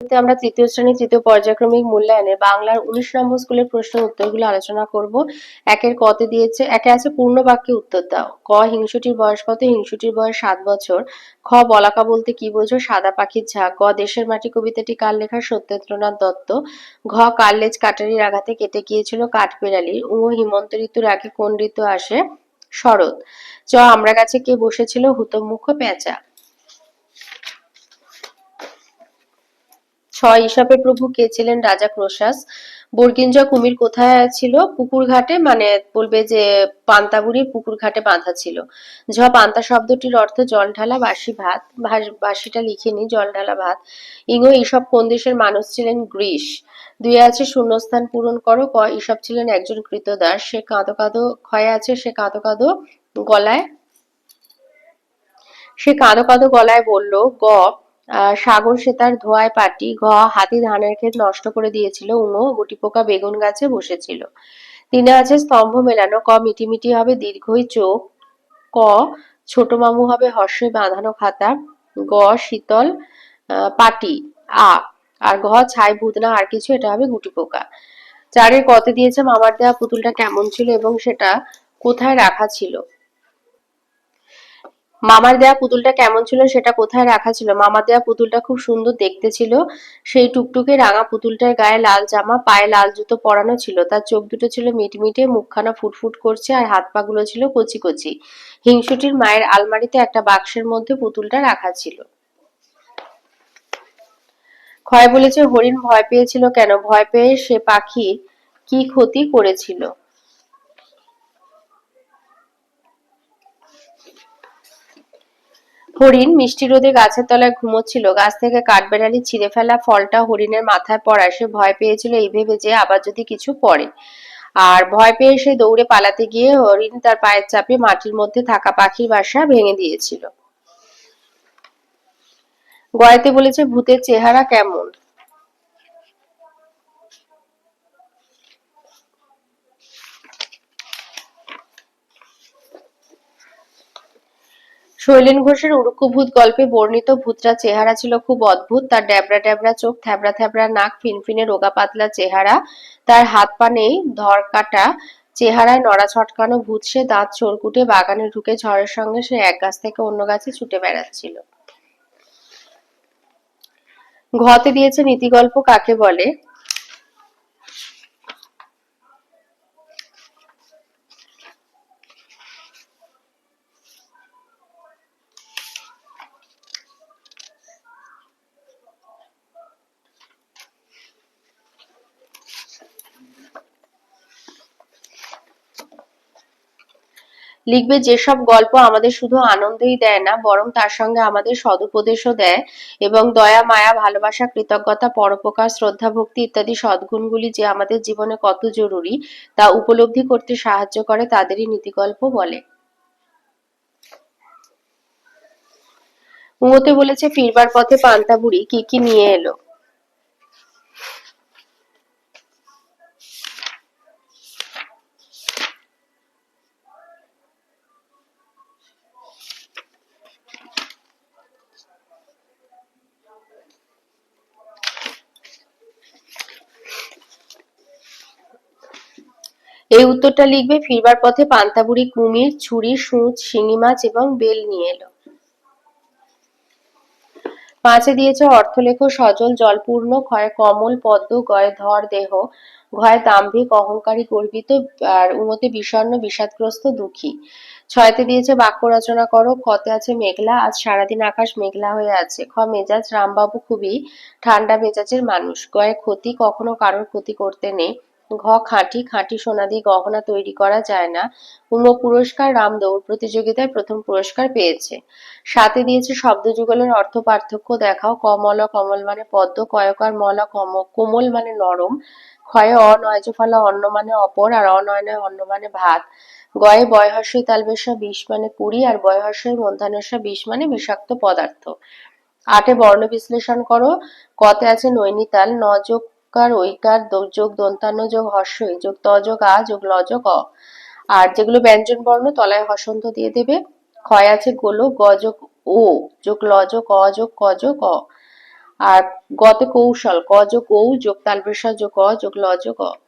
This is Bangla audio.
আমরা তৃতীয় শ্রেণি তৃতীয় পর্যায়ক্রমিক মূল্যায়নে বাংলার উনিশ নম্বর স্কুলের প্রশ্নের উত্তরগুলো আলোচনা করব। একের কতে দিয়েছে, একে আছে পূর্ণ বাক্যে উত্তর দাও। ক, হিংসুটির বয়স কত? হিংসুটির বয়স সাত বছর। খ, বলাকা বলতে কি বোঝো? সাদা পাখির ঝাঁক। গ, দেশের মাটি কবিতাটি কার লেখা? সত্যেন্দ্রনাথ দত্ত। ঘ কার্লেজ কাটারির আঘাতে কেটে গিয়েছিল কাঠবেড়ালির? উ, হিমন্ত ঋতুর আগে কোন ঋতু আসে? শরৎ। চ, আমরা গাছে কে বসেছিল? হুতমুখ পেঁচা। ছয় ঈশপের প্রভু কে ছিলেন রাজা ক্রোশাস। বর্গিঞ্জ কুমির কোথায় ছিল? পুকুর ঘাটে? মানে বলবে যে পান্তাবুড়ির পুকুর ঘাটে বাঁধা ছিল। ঝ, পান্তা শব্দটির অর্থ জল ঢালা বাসি ভাত বাসিটা লিখিনি জল ঢালা ভাত। ইঙ্গ এইসব কোন দেশের মানুষ ছিলেন? গ্রিস। দুই আছে, শূন্যস্থান পূরণ করো। ক ঈশপ ছিলেন একজন কৃতদাস। সে কাঁদো কাঁদো ক্ষয়ে আছে, সে কাঁদো কাঁদো গলায়। সে কাঁদো কাঁদো গলায় বলল, গ সাগর সেতার, ধোয়ায় পাটি, ঘ, হাতি ধানের ক্ষেত নষ্ট করে দিয়েছিল, উনো গুটি পোকা বেগুন গাছে বসেছিল। তিনে আছে স্তম্ভ মেলানো, ক, মিটিমিটি হবে দীর্ঘই চোখ, ক, ছোট মামু হবে হর্ষে বাঁধানো খাতা, গ, শীতল পাটি, আ, আর ঘ, ছাই, ভূতনা, আর কিছু, এটা হবে গুটি পোকা চারের কতে দিয়েছে মামার দেওয়া পুতুলটা কেমন ছিল এবং সেটা কোথায় রাখা ছিল? মামার দেয়া পুতুলটা কেমন ছিল সেটা কোথায় রাখা ছিল? মামার দেয়া পুতুলটা খুব সুন্দর দেখতে ছিল। সেই টুকটুকে রাঙা পুতুলটার গায়ে লাল জামা, পায়ে লাল জুতো পরানো ছিল। তার চোখ দুটো ছিল মিটমিটে, মুখখানা ফুটফুট করছে আর হাত পা গুলো ছিল কচি কচি। হিংসুটির মায়ের আলমারিতে একটা বাক্সের মধ্যে পুতুলটা রাখা ছিল। ক্ষয় বলেছে, হরিণ ভয় পেয়েছিল কেন? ভয় পেয়ে সে পাখি কি ক্ষতি করেছিল? হরিণ মিষ্টি রোদে গাছের তলায় ঘুমোচ্ছিল। গাছ থেকে কাঠবেড়ালি ছিঁড়ে ফেলা ফলটা হরিণের মাথায় পড়ায় সে ভয় পেয়েছিল এই ভেবে যে আবার যদি কিছু পড়ে। আর ভয় পেয়ে সে দৌড়ে পালাতে গিয়ে হরিণ তার পায়ের চাপে মাটির মধ্যে থাকা পাখির বাসা ভেঙে দিয়েছিল। গয়াতে বলেছে, ভূতের চেহারা কেমন? শৈলেন ঘোষের উড়ুকুভূত গল্পে বর্ণিত ভূতরা চেহারা ছিল খুব অদ্ভুত। তার ড্যাবড়া ড্যাবড়া চোখ, থ্যাবড়া থ্যাবড়া নাক, ফিনফিনে রোগা পাতলা চেহারা। তার হাত পা নেই, ধর কাটা চেহারায় নড়া ছটকানো ভূত। সে দাঁত চোরকুটে বাগানে ঢুকে ঝড়ের সঙ্গে সে এক গাছ থেকে অন্য গাছে ছুটে বেড়াচ্ছিল। ঘতে দিয়েছে নীতিগল্প কাকে বলে? লিখবে যেসব গল্প আমাদের শুধু আনন্দই দেয় না, বরং তার সঙ্গে আমাদের সদুপদেশও দেয়। এবং দয়া, মায়া, ভালোবাসা, কৃতজ্ঞতা, পরোপকার, শ্রদ্ধা, ভক্তি ইত্যাদি সদ্গুণগুলি যে আমাদের জীবনে কত জরুরি, তা উপলব্ধি করতে সাহায্য করে তাদেরই নীতিগল্প বলে। উমতে বলেছে, ফিরবার পথে পান্তা বুড়ি কি কি নিয়ে এলো? এই উত্তরটা লিখবে, ফিরবার পথে পান্তাবুড়ি, কুমির, ছুরি, সুঁচ, শিঙি মাছ এবং বেল নিয়ে এলো। পাঁচে দিয়েছে অর্থলেখ, সজল, জলপূর্ণ ক্ষয় কমল, পদ্ম গয়ে ধর দেহ, ঘয় দাম্ভিক অহংকারী, গর্বিত, আর উমতে বিষণ্ন বিষাদগ্রস্ত, দুঃখী। ছয়তে দিয়েছে বাক্য রচনা করো খতে আছে মেঘলা, আজ সারাদিন আকাশ মেঘলা হয়ে আছে। খ, মেজাজ, রামবাবু খুবই ঠান্ডা মেজাজের মানুষ। গয়ে ক্ষতি কখনো কারোর ক্ষতি করতে নেই। ঘ খাঁটি খাঁটি সোনা দিয়ে গহনা তৈরি করা যায় না। উম পুরস্কার রাম দৌড় প্রতিযোগিতায় প্রথম পুরস্কার পেয়েছে। সাথে দিয়েছে শব্দ যুগলের অর্থ পার্থক্য দেখাও। কমল কমল মানে পদ্ম কয়কার মল, কম, কোমল মানে নরম। ক্ষয়ে অনয়জ ফলা অন্ন মানে অপর, আর অনয়নয় অন্ন মানে ভাত। গয়ে বয়হর্ষই তালবেশা, বিষ মানে কুড়ি আর বয়হর্ষই মধ্যাহ্নসা, বিষ মানে বিষাক্ত পদার্থ। আটে বর্ণ বিশ্লেষণ করো। কতে আছে নৈনিতাল নযোগ কার ঐকার যোগ দন্তান্ন, যোগ হর্ষই যোগ তযোগ আ, যোগ লযোগ অ। আর যেগুলো ব্যঞ্জন বর্ণ, তলায় হসন্ত দিয়ে দেবে। ক্ষয় আছে গোলো গযোগ ও, যোগ লযোগ অ, যোগ কযোগ অ। আর গতে কৌশল, ক, যোগ ও যোগ তালবেশ যোগ অ, যোগ ল, যোগ গ